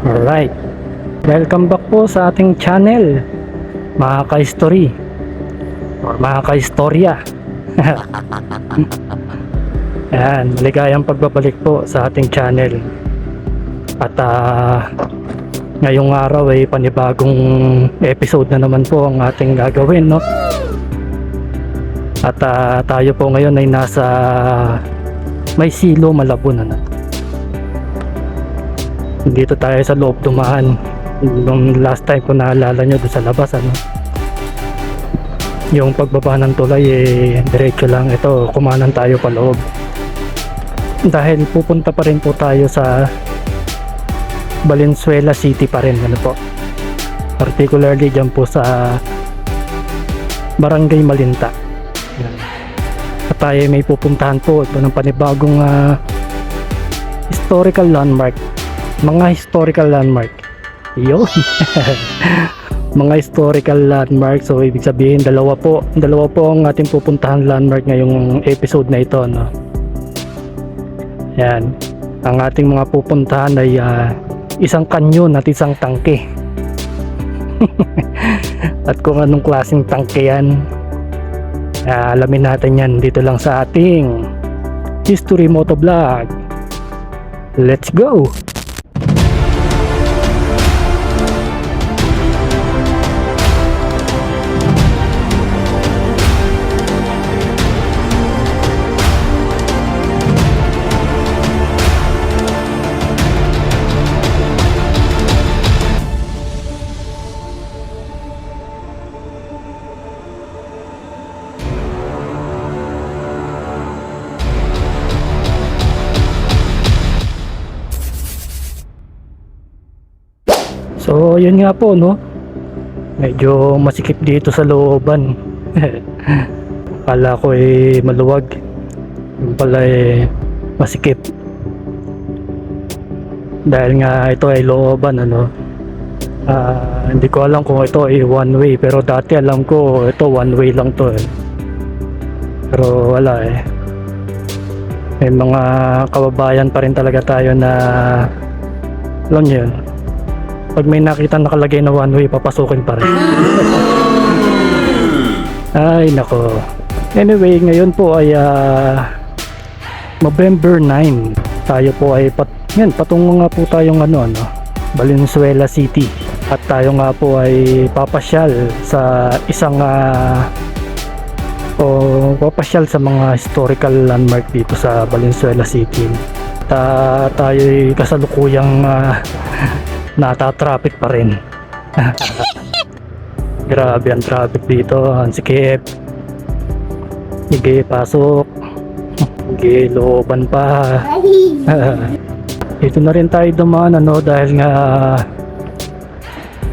Alright. Welcome back po sa ating channel. Mga ka-history. Or mga ka-istorya. Ayan, maligayang pagbabalik po sa ating channel. At ah, ngayong araw ay panibagong episode na naman po ang ating gagawin, no? At ah, tayo po ngayon ay nasa may silo Malabon, ano? Dito tayo sa loob dumaan. Nung last time ko naalala nyo doon sa labas ano? Yung pagbaba ng tulay eh diretso lang. Ito kumanan tayo pa loob. Dahil pupunta pa rin po tayo sa Valenzuela City pa rin ano po? Particularly dyan po sa Barangay Malinta. At tayo may pupuntahan po. Ito ng panibagong ah, historical landmark mga historical landmark. Yun. Mga historical landmark. So ibig sabihin dalawa po dalawa po ang ating pupuntahan landmark ngayong episode na ito no? Yan. Ang ating mga pupuntahan ay ah, isang kanyon at isang tangke. At kung anong klaseng tangke yan ah, alamin natin yan dito lang sa ating history motovlog. Let's go yun nga po, no? Medyo masikip dito sa looban. Kala ko eh maluwag. Yung pala eh masikip. Dahil nga ito ay looban, ano? Ah, hindi ko alam kung ito ay one way. Pero dati alam ko ito one way lang to eh. Pero wala eh. May mga kababayan pa rin talaga tayo na alam yun, pag may nakita nakalagay na one way, papasukin pa rin. Ay, nako. Anyway, ngayon po ay ah, November 9. Tayo po ay pat yan, patungo nga po tayong ano, ano, Valenzuela City. At tayo nga po ay papasyal sa isang ah, o papasyal sa mga historical landmark dito sa Valenzuela City. Ta tayo ay kasalukuyang ah, nata-traffic pa rin. Grabe ang traffic dito. Ang sikip. Sige, pasok. Sige, looban pa. Dito na rin tayo dumaan ano dahil nga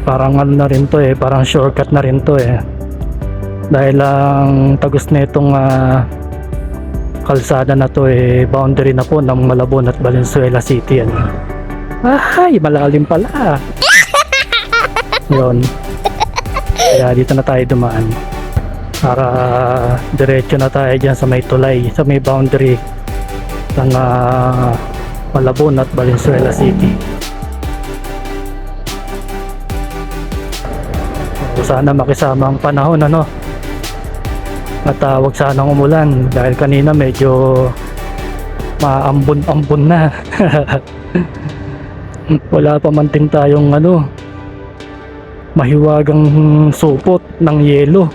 parang ano na rin to eh, parang shortcut na rin to eh. Dahil ang tagos na itong ah, kalsada na to eh, boundary na po ng Malabon at Valenzuela City. Ano. Ay, malalim pala. Yun. Kaya dito na tayo dumaan. Para diretso na tayo dyan sa may tulay, sa may boundary ng uh, Malabon at Valenzuela City. So, sana makisama ang panahon ano. At uh, wag sanang umulan dahil kanina medyo maambon-ambon na. wala pa man din tayong ano mahiwagang supot ng yelo.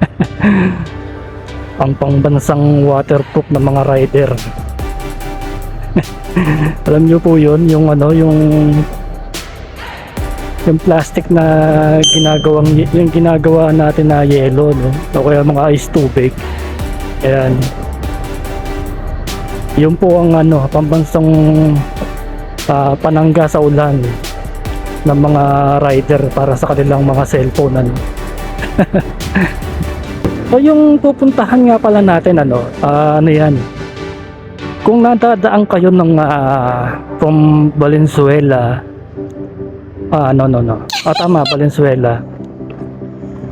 Ang pangbansang waterproof ng mga rider. Alam nyo po yun yung ano yung yung plastic na ginagawang yung ginagawa natin na yelo no? O kaya mga ice tubig. Ayan. Yun po ang ano pambansang uh, panangga sa ulan ng mga rider para sa kanilang mga cellphone ano. so yung pupuntahan nga pala natin ano, ah, ano yan. Kung nadadaan kayo ng ah, from Valenzuela ah no no no. Ah tama Valenzuela.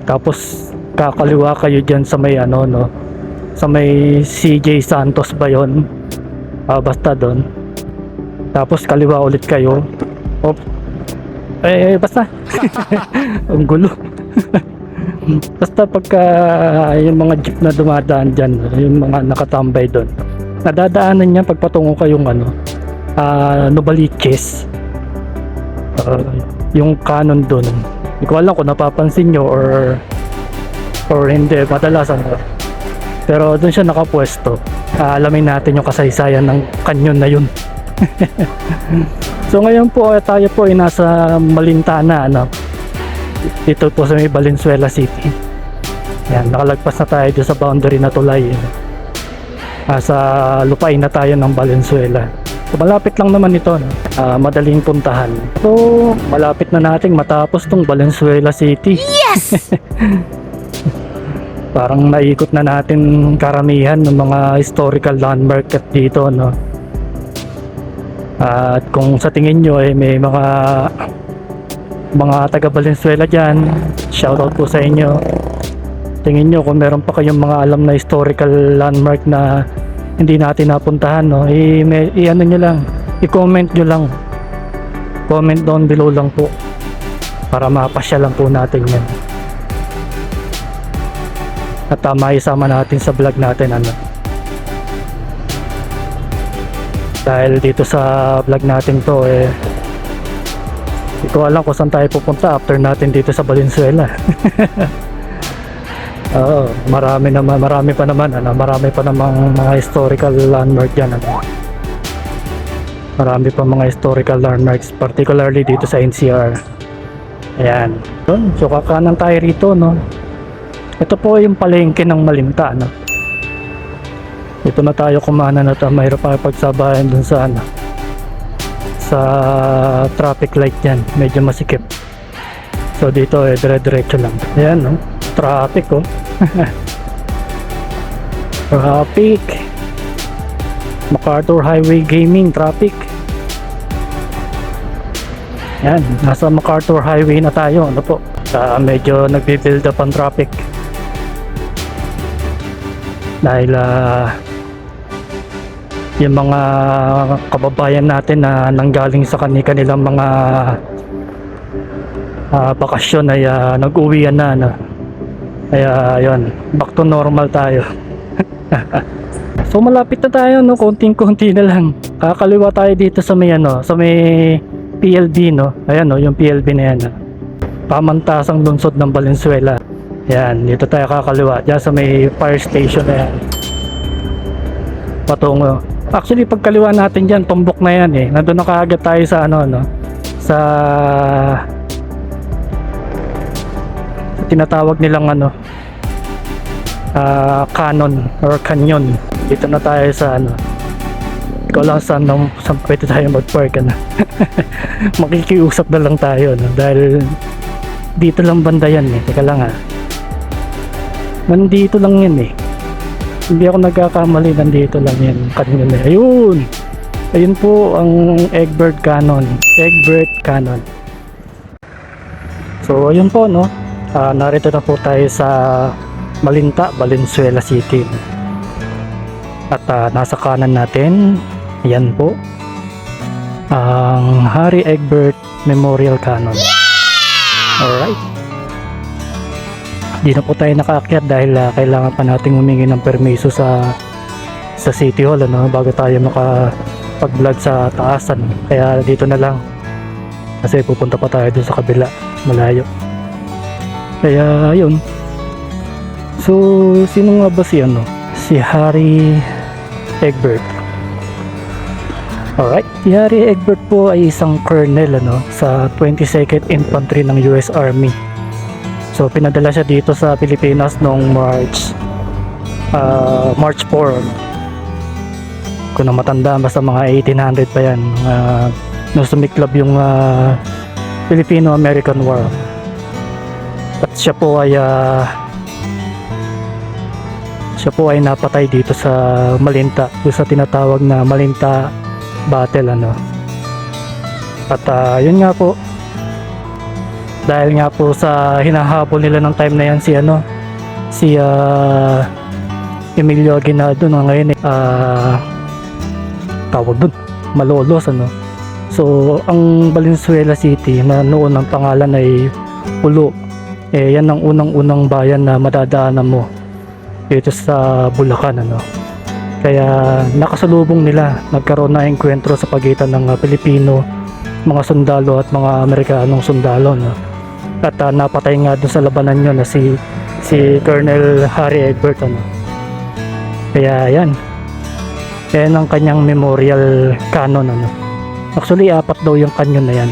Tapos kakaliwa kayo diyan sa may ano no sa may CJ Santos ba yon? Ah basta doon. Tapos kaliwa ulit kayo. Op. Eh, basta. Ang gulo. basta pagka yung mga jeep na dumadaan dyan, yung mga nakatambay doon, nadadaanan niya pagpatungo kayong ano, ah Novaliches. Ah, yung canon doon. Hindi ko alam kung napapansin nyo or or hindi, madalas ano. Pero doon siya nakapwesto. Aalamin natin yung kasaysayan ng kanyon na yun. so ngayon po eh, tayo po ay nasa Malintana ano. Dito po sa may Valenzuela City. Yan, nakalagpas na tayo sa boundary na tulay. Nasa lupain na tayo ng Valenzuela. So, malapit lang naman ito, no? Ah, madaling puntahan. So, malapit na nating matapos tong Valenzuela City. Parang naikot na natin karamihan ng mga historical landmark at dito, no? At kung sa tingin nyo ay may mga mga taga Valenzuela dyan, shoutout po sa inyo. Tingin nyo kung meron pa kayong mga alam na historical landmark na hindi natin napuntahan, no? I, may, i ano nyo lang, i-comment nyo lang. Comment down below lang po para mapasya lang po natin yan. At uh, maisama natin sa vlog natin ano. Dahil dito sa vlog natin to eh hindi ko alam kung saan tayo pupunta after natin dito sa Valenzuela. Oo, marami naman, marami pa naman, ano, marami pa namang mga historical landmark diyan, ano. Marami pa mga historical landmarks, particularly dito sa NCR. Ayan. So kakanan tayo rito, no. Ito po yung palengke ng Malinta, no. Ito na tayo kumana na ito. Mahirap pa pagsabayan dun sa ano. Sa traffic light yan. Medyo masikip. So dito eh, dire-diretso lang. Ayan, no. Traffic, oh. traffic. MacArthur Highway Gaming traffic. Yan, nasa MacArthur Highway na tayo. Ano po? Ah, medyo nagbi-build up ang traffic. Dahil ah, yung mga kababayan natin na nanggaling sa kani-kanilang mga ah, bakasyon ay ah, nag-uwian na. Ano. Kaya yun, back to normal tayo. so malapit na tayo, no? konting-konti na lang. Kakaliwa tayo dito sa may ano, sa may PLB, no? Ayan, no, yung PLB na yan. no? Pamantasang lungsod ng Valenzuela. Yan, dito tayo kakaliwa. Diyan sa may fire station na yan. Patungo. Actually, pagkaliwa natin dyan, tumbok na yan eh. Nandun na kaagad tayo sa ano, no? Sa tinatawag nilang ano ah, canon or canyon dito na tayo sa ano ko lang saan, nang- saan pwede tayo mag-park ano. makikiusap na lang tayo no? dahil dito lang banda yan eh teka lang ha nandito lang yan eh hindi ako nagkakamali nandito lang yan canyon eh ayun ayun po ang Egbert Cannon Egbert Cannon so ayun po no Ah, narito na po tayo sa Malinta, Valenzuela City. At ah, nasa kanan natin, yan po, ang Harry Egbert Memorial Cannon. Alright. Di na po tayo nakaakyat dahil ah, kailangan pa nating humingi ng permiso sa sa City Hall ano, bago tayo makapag-vlog sa taasan. Kaya dito na lang. Kasi pupunta pa tayo dun sa kabila, malayo. Kaya yun. So, sino nga ba si ano? Si Harry Egbert. Alright, si Harry Egbert po ay isang colonel ano, sa 22nd Infantry ng US Army. So, pinadala siya dito sa Pilipinas noong March ah, March 4. Kung na matanda, basta mga 1800 pa yan. Uh, nung sumiklab yung ah, Filipino-American War. At siya po ay ah, siya po ay napatay dito sa Malinta, doon sa tinatawag na Malinta Battle ano. At ah, yun nga po dahil nga po sa hinahabol nila ng time na yan si ano si ah, Emilio Aguinaldo na ngayon eh, ah, tawag doon malolos ano So, ang Valenzuela City na noon ang pangalan ay Pulo. Eh, yan ang unang-unang bayan na madadaanan mo dito sa Bulacan, ano. Kaya nakasalubong nila, nagkaroon na enkwentro sa pagitan ng ah, Pilipino, mga sundalo at mga Amerikanong sundalo, no. At ah, napatay nga doon sa labanan yun na si si Colonel Harry Egbert, ano. Kaya yan. Yan ang kanyang memorial canon, ano. Actually, apat daw yung canyon na yan.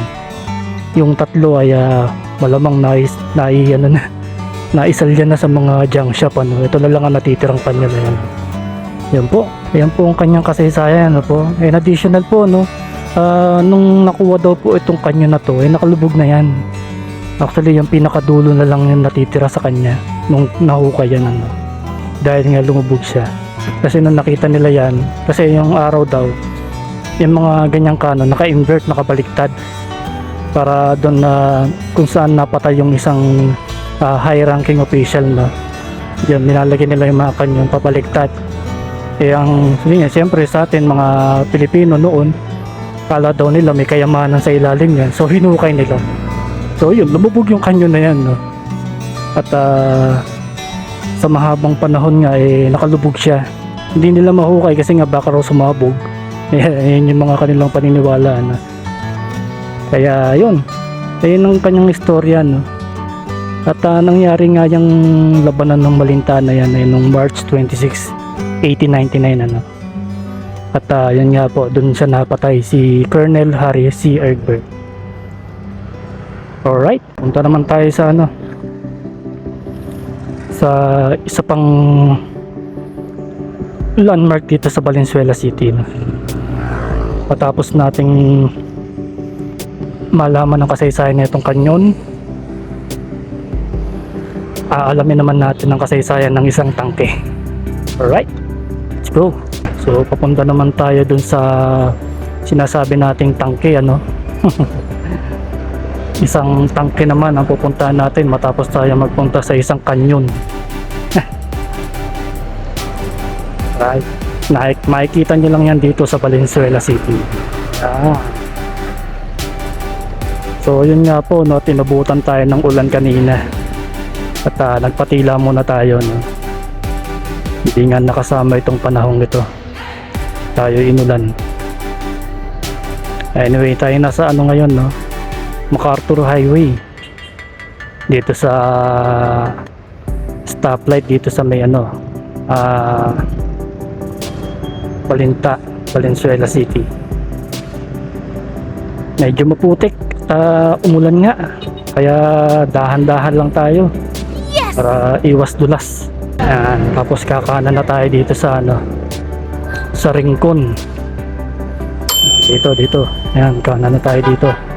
Yung tatlo ay ah, malamang nais, nai, ano na, naisalya na sa mga junk shop, ano. Ito na lang ang natitirang canyon na yan. Yan po. Yan po ang kanyang kasaysayan, ano po. And additional po, no. ah, nung nakuha daw po itong canyon na to, eh nakalubog na yan. Actually, yung pinakadulo na lang yung natitira sa kanya nung nahukay yan, ano. Dahil nga lumubog siya. Kasi nung nakita nila yan, kasi yung araw daw, yung mga ganyang kano, naka-invert, nakabaliktad. Para doon na kung saan napatay yung isang ah, high-ranking official na yan, nilalagay nila yung mga kanyon pabaliktad. Eh ang yun, siyempre sa atin mga Pilipino noon, kala daw nila may kayamanan sa ilalim yan. So hinukay nila. So yun, lumubog yung kanyon na yan. No? At ah, sa mahabang panahon nga eh nakalubog siya. Hindi nila mahukay kasi nga baka raw sumabog. Yan yung mga kanilang paniniwala na. Kaya yun. Ayun ang kanyang istorya no. At ah, nangyari nga yung labanan ng Malinta na yan ay nung March 26, 1899 ano. At ah, yun nga po, dun siya napatay si Colonel Harry C. Egbert. Alright, punta naman tayo sa ano. Sa isa pang landmark dito sa Valenzuela City. No? Patapos nating malaman ang kasaysayan na itong kanyon, aalamin naman natin ang kasaysayan ng isang tangke. Alright, let's go. So, papunta naman tayo dun sa sinasabi nating tangke, ano? isang tangke naman ang pupuntahan natin matapos tayo magpunta sa isang kanyon. right. Nakik makikita nyo lang yan dito sa Valenzuela City. Ah. So, yun nga po, no, tinubutan tayo ng ulan kanina. At ah, nagpatila muna tayo, no. Hindi nga nakasama itong panahong ito. Tayo inulan. Anyway, tayo nasa ano ngayon, no? MacArthur Highway. Dito sa stoplight dito sa may ano, ah Balinta, Valenzuela City. Medyo maputik, ah, umulan nga. Kaya dahan-dahan lang tayo para iwas dulas. Ayan, tapos kakanan na tayo dito sa ano sa Rincon. Dito, dito. Ayan, kanan na tayo dito.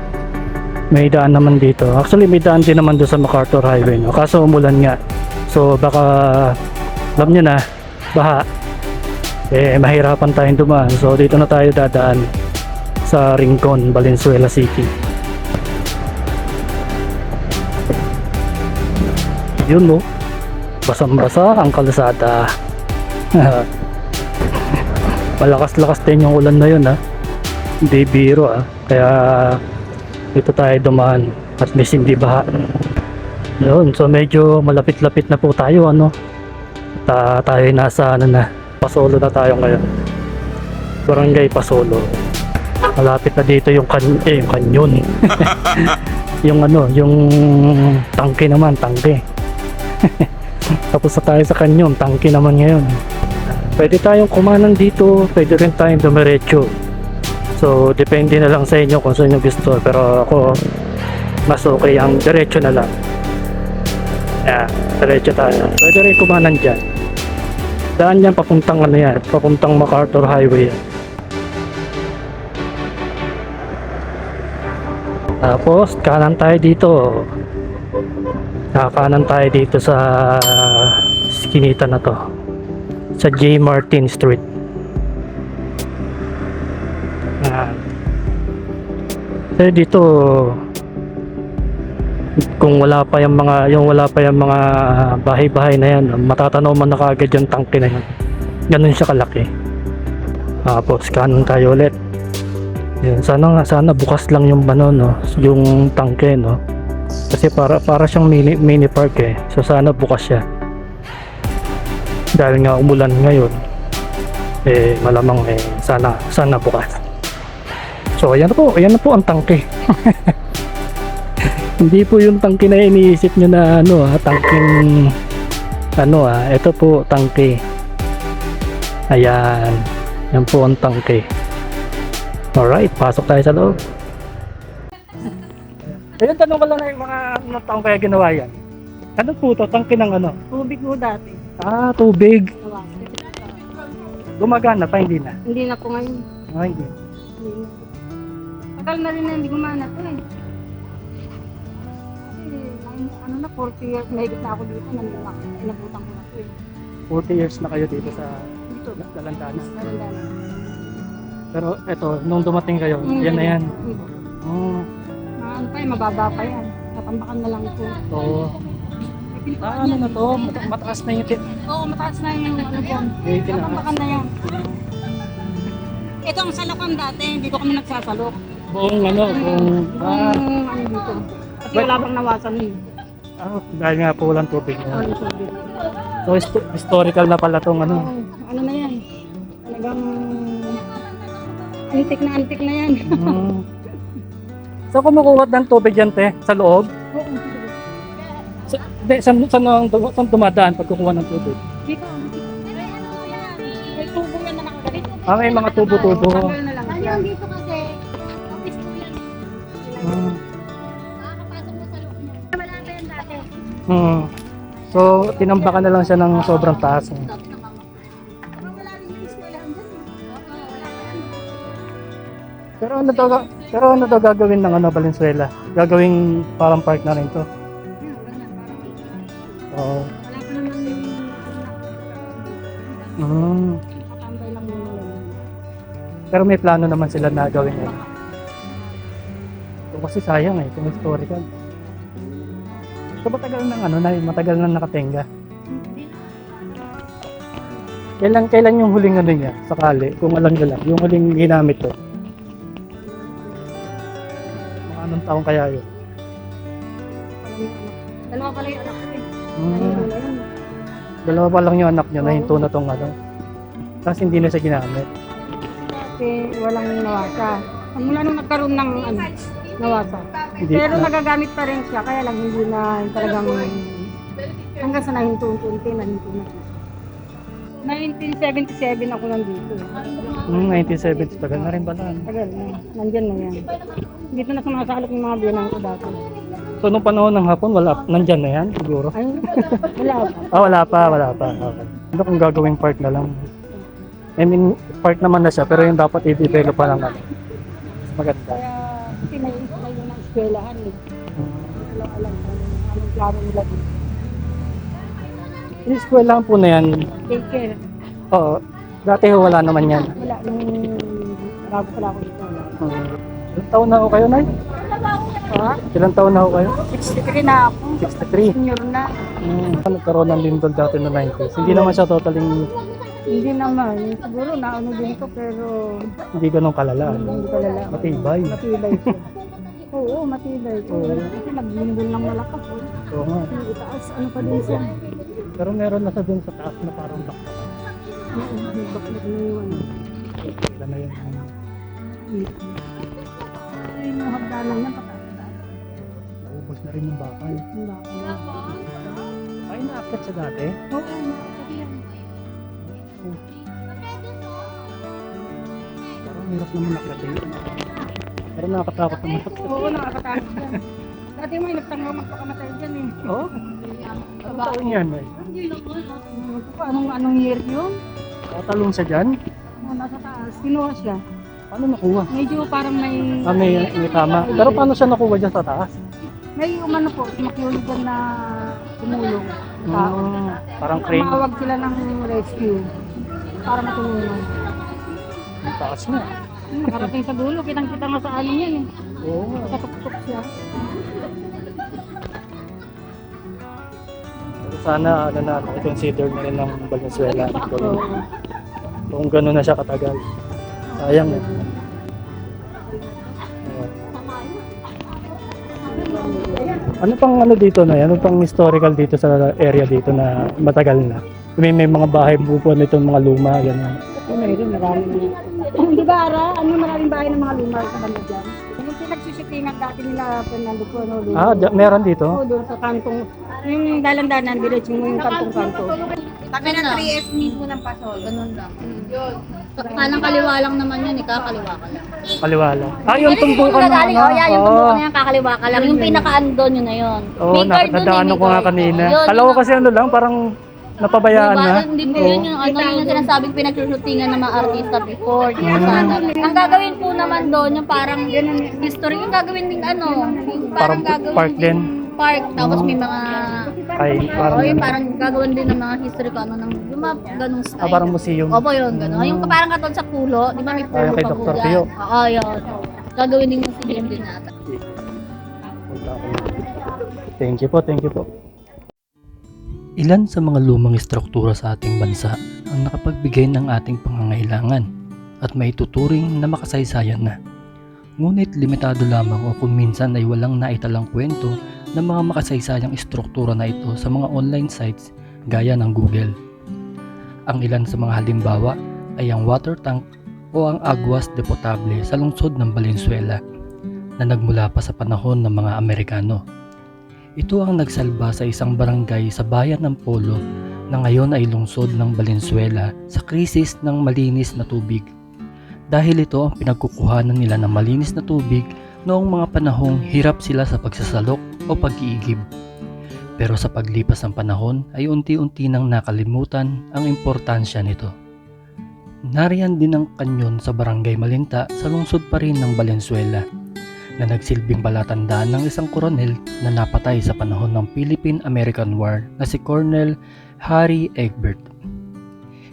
May daan naman dito. Actually, may daan din naman doon sa MacArthur Highway. No? Kaso umulan nga. So, baka alam nyo na, baha. Eh, mahirapan tayong dumaan. So, dito na tayo dadaan sa Rincon, Valenzuela City. Yun no. Basang-basa ang kalsada. Malakas-lakas din yung ulan na yun ha. Hindi biro ah. Kaya dito tayo dumaan. At least hindi baha. Yun, so medyo malapit-lapit na po tayo ano. Ta tayo nasa ano na. Pasolo na tayo ngayon. Barangay Pasolo. Malapit na dito yung kan eh, yung kanyon. yung ano, yung tangke naman, tangke. Tapos na tayo sa kanyon, tangke naman ngayon. Pwede tayong kumanan dito, pwede rin tayong dumiretso. So, depende na lang sa inyo kung saan nyo gusto. Pero ako, mas okay ang diretso na lang. Yeah, diretso tayo. Pwede rin kumanan dyan. Daan yan papuntang ano yan, papuntang MacArthur Highway yan. Tapos, kanan tayo dito. Kakanan tayo dito sa skinita na to. Sa J. Martin Street. Kasi dito kung wala pa yung mga yung wala pa yung mga bahay-bahay na yan, matatanaw man na kaagad yung tangke na yan. Ganun siya kalaki. Tapos kanan tayo ulit. Yun, sana nga sana bukas lang yung ano no, yung tangke no. Kasi para para siyang mini mini park eh. So sana bukas siya. Dahil nga umulan ngayon. Eh malamang eh sana sana bukas. So ayan na po, ayan na po ang tangke. Hindi po yung tangke na iniisip nyo na ano ha, tangking ano ah, ito po tangke. Ayan. Yan po ang tangke. Alright, pasok tayo sa loob. Ayun, tanong ko lang na yung mga ano taong kaya ginawa yan. Ano po to? Tangke ng ano? Tubig mo dati. Ah, tubig. Gumagana pa, hindi na. Hindi na po ngayon. Ah, hindi. Hindi na. Tagal na rin na hindi gumana to eh. Kasi nine- ano na, 40 years, mahigit na ako dito, nandun na, inabutan ko na to eh. 40 years na kayo dito sa Dito, Dalandanas. naranda na. Pero eto, nung dumating kayo, yan na yan. Oh, Mga ano pa eh, mababa pa yan. Natambakan na lang ito. pintuan ah, ano na to? Mata- mataas na yung Oo, mataas na yung ano tinaas. Natambakan na yan. Ito ang salokon dati, dito kami nagsasalok. Buong ano, buong, ah, Yung ano dito. Kasi wala bang nawasan eh. ah, dahil nga po walang tubig Ano na. yung tubig. So, histo- historical na pala tong ano. Oo, ano na yan? Talagang antik na antik na yan. Mm. So, kumukuha ng tubig yan, te, sa loob? Oo, Sa, de, saan, saan, ang dum- saan dumadaan pag kukuha ng tubig? dito. Ay, ano yan? May tubo yan na nakagalit. Ah, may mga tubo-tubo. Tanggal na lang siya. dito kasi, dati. Mm. So, tinambakan na lang siya ng sobrang taas. eh. Pero ano daw, pero ano daw gagawin ng ano, Valenzuela? Gagawing parang park na rin to. Oo. Yung Mm. Pero may plano naman sila na gawin yan. So, kasi sayang eh, kung historical. So, matagal nang ano na, matagal nang nakatenga. Kailan, kailan yung huling ano niya, sakali, kung alam nyo lang, yung huling ginamit to? Mga anong taong kaya yun? Dalawa pala yung anak ko eh. Mm. Yun. Dalawa pa lang yung anak niya, nahinto na tong ano. Tapos hindi na siya ginamit. Kasi walang nawasa. Mula nung nagkaroon ng ano, nawasa. Hindi, Pero na, nagagamit pa rin siya, kaya lang hindi na talagang hanggang sa nahinto-unti, nahinto na siya. 1977 ako nandito. mm, 1970, tagal na rin pala. ano. Tagal na, nandyan na yan. Dito na sumasalok yung mga biyanan ko dati. So, nung panahon ng hapon, wala, nandyan na yan, siguro. Ay, wala pa. Ah, wala pa, wala pa. Okay. Ano kung gagawing park na lang? I mean, park naman na siya, pero yung dapat i-develop pa lang ano. Mas maganda. Kaya, kasi may may yun ang eskwelahan eh. Mm. Wala alam kung anong plano nila dito. Yung eskwelahan po na yan, Daycare, oo, dati ho wala naman yan. wala. Nung bago pala ako dito. wala. Mm. Ilang taon na ho kayo, Nay? Ha? Ilang taon na ho kayo? 63 na ako. 63. Senior na. Mm. Nagkaroon ng lindol dati no 90s. Hindi naman siya totally, Hindi naman. Siguro naano din ito pero hindi ganun kalala. hindi ko lala. Matibay. Matibay siya. Oo, matibay. Oo, kasi naglindol ng malakas. oh. Oo nga. Yung itaas, ano pa din siya. Pero meron na sa dun sa taas na parang bakta. Oo, yung bakit na yun. Wala na yun. Ay, yung hagdanan niya, pataas. Naubos na rin yung bakal. Yung bakal. Ay, naakit siya dati. Oo, nakakot yan. Parang hirap naman naklating. Pero nakakatakot naman. Oo, nakakatakot yan. Dati may nagtangaw magpakamatay dyan eh. Oo? Ano taon yan? Ano Anong, anong year yun? Tatalong siya dyan? Oh, nasa taas. Kinuha siya. Paano nakuha? Medyo parang may... Ah, may, may tama. Pero paano siya nakuha dyan sa taas? May umano po, makiulit dyan na tumulong. Tao. Hmm, parang crane. Tumawag sila ng rescue para matulungan. Ang taas na. Nakarating sa dulo, kitang-kita nga sa ano niya eh. Oo. Oh. Nakatuktok siya. Sana ano na, i-consider na rin ng Valenzuela. Kung, oh. kung gano'n na siya katagal. Sayang eh. Ano pang ano dito na? Ano pang historical dito sa area dito na matagal na? May, may mga bahay bubuan nito mga luma, gano'n. Oh, mayroon maraming. Di ba, Ara? Ano maraming bahay ng mga luma sa banda dyan? Yung pinagsisitingan dati nila Fernando po, ano, luma. Ah, meron dito? Oo, doon sa kantong, yung dalandanan, diretso mo yung kantong-kanto. Kami na 3F mismo ng pasol. Ganun lang. Kanang kaliwa lang naman ikakaliwa ka lang. Kaliwa lang. Ah, yung tumbukan na ano? oh, yan, yung Oo. tumbukan na yan, kakaliwa ka lang. Yung pinaka-andon yun na yun. Oo, dun eh, nakatandaan may ko nga kanina. Yun, Kala ko yun kasi ano lang, parang napabayaan na. Hindi po yun yung ano yun yung sinasabing pinagsushootingan ng mga artista before. Di ba sana? Ang gagawin po naman doon yung parang history. Yung gagawin din ano, yung Parang parang, gagawin park din? Park. Tapos may mga Ay, parang, Oo, yung parang gagawin din ng mga history ko ano ng mga ganung style. ah, parang museum. Opo, yun, gano'n. Yung parang katulad sa pulo, di ba may pulo Ayun, kay Dr. Pio. Oo, yun. Gagawin din yung museum din natin. Thank you po, thank you po. Ilan sa mga lumang istruktura sa ating bansa ang nakapagbigay ng ating pangangailangan at may tuturing na makasaysayan na. Ngunit limitado lamang o kung minsan ay walang naitalang kwento ng mga makasaysayang istruktura na ito sa mga online sites gaya ng Google. Ang ilan sa mga halimbawa ay ang water tank o ang aguas de potable sa lungsod ng Valenzuela na nagmula pa sa panahon ng mga Amerikano. Ito ang nagsalba sa isang barangay sa bayan ng Polo na ngayon ay lungsod ng Valenzuela sa krisis ng malinis na tubig. Dahil ito ang pinagkukuhanan nila ng malinis na tubig noong mga panahong hirap sila sa pagsasalok o pag-iigib. Pero sa paglipas ng panahon ay unti-unti nang nakalimutan ang importansya nito. Nariyan din ang kanyon sa barangay Malinta sa lungsod pa rin ng Valenzuela na nagsilbing palatandaan ng isang koronel na napatay sa panahon ng Philippine-American War na si Colonel Harry Egbert.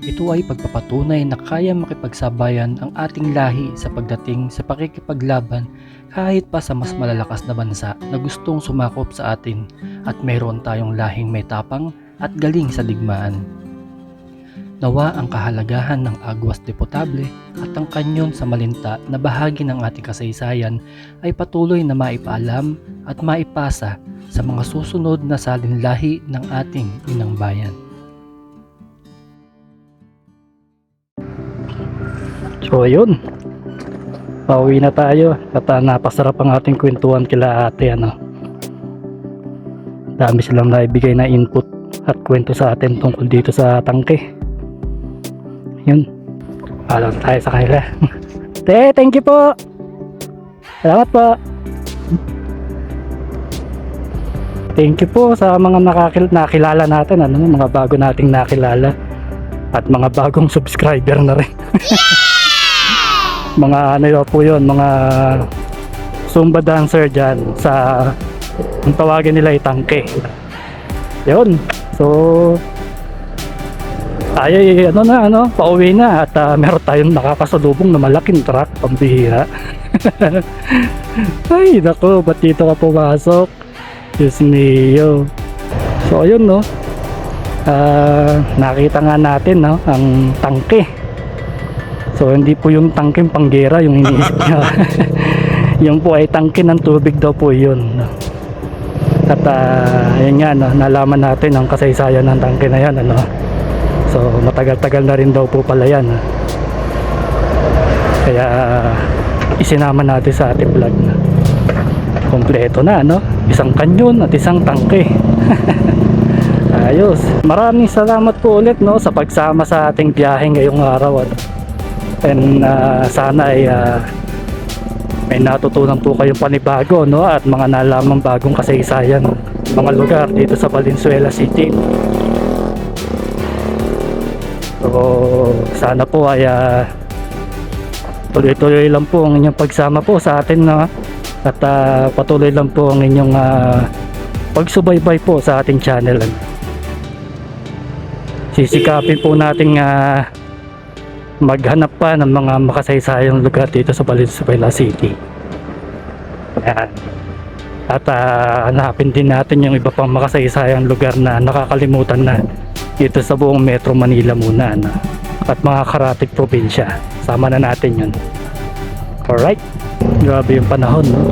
Ito ay pagpapatunay na kaya makipagsabayan ang ating lahi sa pagdating sa pakikipaglaban kahit pa sa mas malalakas na bansa na gustong sumakop sa atin at mayroon tayong lahing may tapang at galing sa digmaan. Nawa ang kahalagahan ng Aguas de Potable at ang kanyon sa Malinta na bahagi ng ating kasaysayan ay patuloy na maipaalam at maipasa sa mga susunod na salinlahi ng ating inang bayan. So yun, pauwi na tayo at uh, napasarap ang ating kwentuhan kila ate ano. Dami silang naibigay na input at kwento sa atin tungkol dito sa tangke. Yun, paalam tayo sa kanila. Te, thank you po! Salamat po. Thank you po sa mga nakakil nakilala natin, ano, mga bago nating nakilala at mga bagong subscriber na rin. mga ano po yun, mga Zumba dancer dyan sa ang tawagin nila ay tangke. Yun. So, tayo ay ano na ano, pauwi na at ah, meron tayong nakakasalubong na malaking truck pambihira. Ay, nako, ba't dito ka pumasok? Diyos mio. So, ayun no. Ah, nakita nga natin no, ang tangke. So, hindi po yung tangke panggera yung iniisip niya. yung po ay tangke ng tubig daw po yun. no. At ah, ayun nga, no, nalaman natin ang kasaysayan ng tangke na yan. Ano. So, matagal-tagal na rin daw po pala yan. Kaya, isinama natin sa ating vlog na kompleto na no? Isang kanyon at isang tangke. Ayos. Maraming salamat po ulit no sa pagsama sa ating biyahe ngayong araw at and ah, sana ay ah, may natutunan po kayong panibago no at mga nalamang bagong kasaysayan mga lugar dito sa Valenzuela City so sana po ay ah, tuloy-tuloy lang po ang inyong pagsama po sa atin na at ah, patuloy lang po ang inyong ah, pagsubaybay po sa ating channel. Sisikapin po nating ah, maghanap pa ng mga makasaysayang lugar dito sa Valenzuela City. Ayan. At ah, hanapin din natin yung iba pang makasaysayang lugar na nakakalimutan na dito sa buong Metro Manila muna. Ano? At mga karatig probinsya. Sama na natin yun. Alright. Grabe yung panahon, no?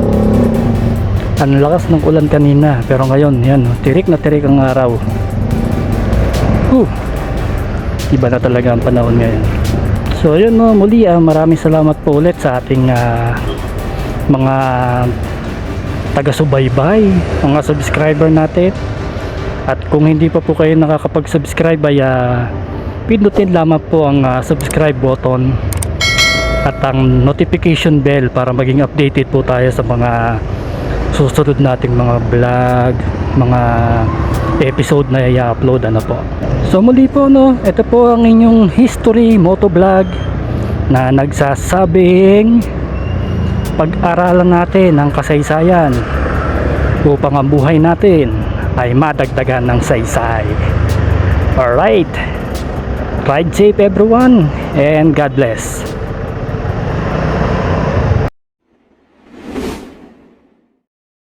Ang lakas ng ulan kanina, pero ngayon, yan, tirik na tirik ang araw. Whew. Iba na talaga ang panahon ngayon. So, yun no, muli ah, maraming salamat po ulit sa ating ah, mga taga-subaybay, mga subscriber natin. At kung hindi pa po kayo nakakapag-subscribe ay ah, pindutin lamang po ang ah, subscribe button at ang notification bell para maging updated po tayo sa mga susunod nating mga vlog, mga episode na i-upload ano po. So muli po no, ito po ang inyong history motovlog na nagsasabing pag-aralan natin ang kasaysayan upang ang buhay natin ay madagdagan ng saysay. Alright, ride safe everyone and God bless.